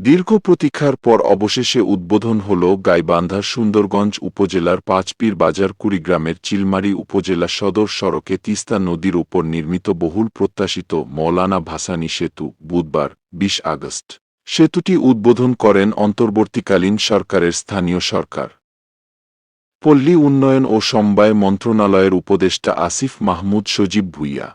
দীর্ঘ প্রতীক্ষার পর অবশেষে উদ্বোধন হল গাইবান্ধার সুন্দরগঞ্জ উপজেলার পাঁচপীর বাজার কুড়িগ্রামের চিলমারি উপজেলা সদর সড়কে তিস্তা নদীর উপর নির্মিত বহুল প্রত্যাশিত মৌলানা ভাসানী সেতু বুধবার, বিশ আগস্ট। সেতুটি উদ্বোধন করেন অন্তর্বর্তীকালীন সরকারের স্থানীয় সরকার। পল্লী উন্নয়ন ও সমবায় মন্ত্রণালয়ের উপদেষ্টা আসিফ মাহমুদ সজীব ভুইয়া।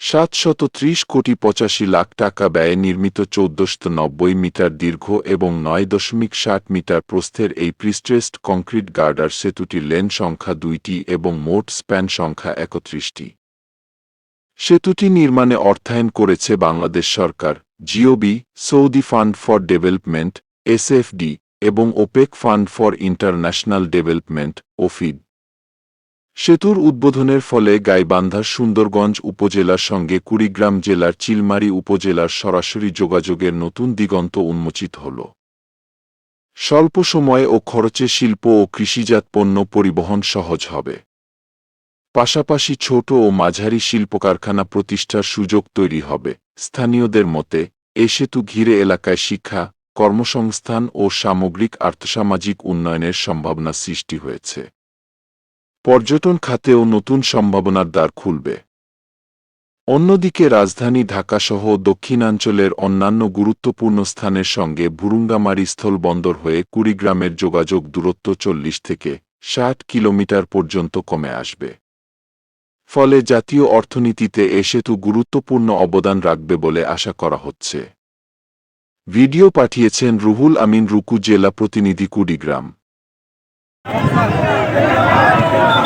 সাতশত ত্রিশ কোটি পঁচাশি লাখ টাকা ব্যয়ে নির্মিত চৌদ্দশত নব্বই মিটার দীর্ঘ এবং নয় দশমিক ষাট মিটার প্রস্থের এই প্রিস্ট্রেস্ট কংক্রিট গার্ডার সেতুটির লেন সংখ্যা দুইটি এবং মোট স্প্যান সংখ্যা একত্রিশটি। সেতুটি নির্মাণে অর্থায়ন করেছে বাংলাদেশ সরকার GOB Saudi fund for development SFD এবং OPEC fund for international development OFID সেতুর উদ্বোধনের ফলে গাইবান্ধার সুন্দরগঞ্জ উপজেলার সঙ্গে কুড়িগ্রাম জেলার চিলমারি উপজেলার সরাসরি যোগাযোগের নতুন দিগন্ত উন্মোচিত হল। স্বল্প সময়ে ও খরচে শিল্প ও কৃষিজাত পণ্য পরিবহন সহজ হবে। পাশাপাশি ছোট ও মাঝারি শিল্প কারখানা প্রতিষ্ঠার সুযোগ তৈরি হবে। স্থানীয়দের মতে, এ সেতু ঘিরে এলাকায় শিক্ষা, কর্মসংস্থান ও সামগ্রিক আর্থসামাজিক উন্নয়নের সম্ভাবনা সৃষ্টি হয়েছে। পর্যটন খাতেও নতুন সম্ভাবনার দ্বার খুলবে। অন্যদিকে রাজধানী ঢাকাসহ দক্ষিণাঞ্চলের অন্যান্য গুরুত্বপূর্ণ স্থানের সঙ্গে ভুরুঙ্গামারি স্থলবন্দর হয়ে কুড়িগ্রামের যোগাযোগ দূরত্ব চল্লিশ থেকে ষাট কিলোমিটার পর্যন্ত কমে আসবে। ফলে জাতীয় অর্থনীতিতে এ সেতু গুরুত্বপূর্ণ অবদান রাখবে বলে আশা করা হচ্ছে। ভিডিও পাঠিয়েছেন রুহুল আমিন রুকু জেলা প্রতিনিধি কুড়িগ্রাম। Vamos lá.